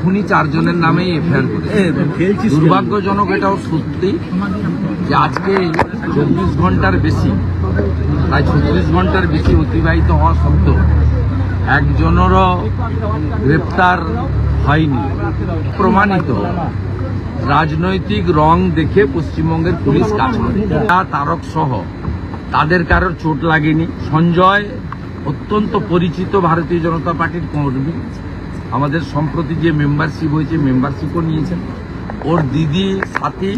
খুনি চারজনের নামেই এফআইআর করেছে। দুর্ভাগ্যজনক এটাও সত্যি যে আজকে চব্বিশ ঘণ্টার বেশি প্রায় ছত্রিশ ঘণ্টার বেশি অতিবাহিত হওয়া সত্ত্বেও একজনেরও গ্রেপ্তার হয়নি। প্রমাণিত। রাজনৈতিক রং দেখে পশ্চিমবঙ্গের পুলিশ কাজ করে। তারা তারক সহ তাদের কারোর চোট লাগেনি। সঞ্জয় অত্যন্ত পরিচিত ভারতীয় জনতা পার্টির কর্মী। আমাদের সম্প্রতি যে মেম্বারশিপ হয়েছে মেম্বারশিপও নিয়েছেন ওর দিদি, সাথী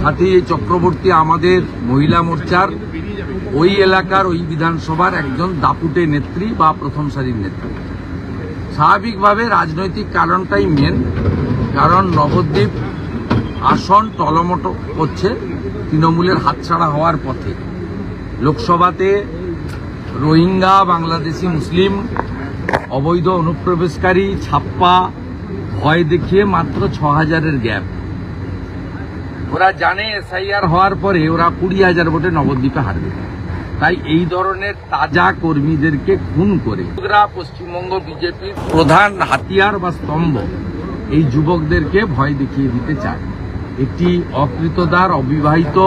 সাথী চক্রবর্তী আমাদের মহিলা মোর্চার ওই এলাকার, ওই বিধানসভার একজন দাপুটে নেত্রী বা প্রথম সারির নেত্রী। স্বাভাবিকভাবে রাজনৈতিক কারণটাই মেন কারণ নবদ্বীপ আসন টলমটো করছে তৃণমূলের হাতছাড়া হওয়ার পথে। লোকসভাতে রোহিঙ্গা, বাংলাদেশি, মুসলিম অবৈধ অনুপ্রবেশকারী ছাপ্পা ভয় দেখিয়ে মাত্র ছ হাজারের গ্যাপ। ওরা জানে এসআইআর হওয়ার পরে ওরা কুড়ি হাজার ভোটে নবদ্বীপে হারবে। তাই এই ধরনের তাজা কর্মীদেরকে খুন করে পশ্চিমবঙ্গ বিজেপির প্রধান হাতিয়ার বা স্তম্ভ এই যুবকদেরকে ভয় দেখিয়ে দিতে চায়। একটি অকৃতদার, অবিবাহিত,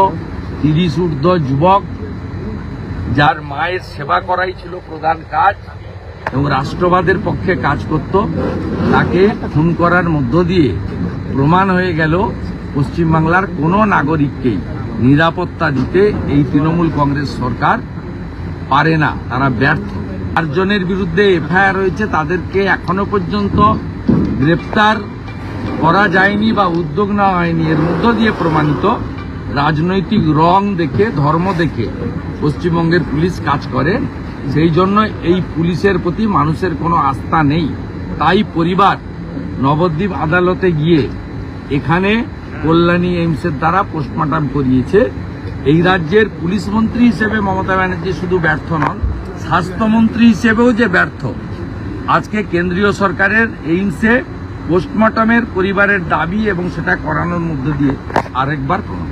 তিরিশ ঊর্ধ্ব যুবক, যার মায়ের সেবা করাই ছিল প্রধান কাজ। এবং রাষ্ট্রবাদের পক্ষে কাজ করত, তাকে খুন করার মধ্য দিয়ে প্রমাণ হয়ে গেল পশ্চিমবাংলার কোনো নাগরিককেই নিরাপত্তা দিতে এই তৃণমূল কংগ্রেস সরকার পারে না, তারা ব্যর্থ। চারজনের বিরুদ্ধে এফআইআর রয়েছে তাদেরকে এখনও পর্যন্ত গ্রেপ্তার করা যায়নি বা উদ্যোগ নেওয়া হয়নি। এর মধ্য দিয়ে প্রমাণিত রাজনৈতিক রং দেখে, ধর্ম দেখে পশ্চিমবঙ্গের পুলিশ কাজ করে। সেই জন্য এই পুলিশের প্রতি মানুষের কোনো আস্থা নেই। তাই পরিবার নবদ্বীপ আদালতে গিয়ে এখানে কল্যাণী এইমসের দ্বারা পোস্টমর্টম করিয়েছে। এই রাজ্যের পুলিশ মন্ত্রী হিসেবে মমতা ব্যানার্জি শুধু ব্যর্থ নন, স্বাস্থ্যমন্ত্রী হিসেবেও যে ব্যর্থ। আজকে কেন্দ্রীয় সরকারের এইমসে পোস্টমর্টমের পরিবারের দাবি এবং সেটা করানোর মধ্য দিয়ে আরেকবার প্রমাণ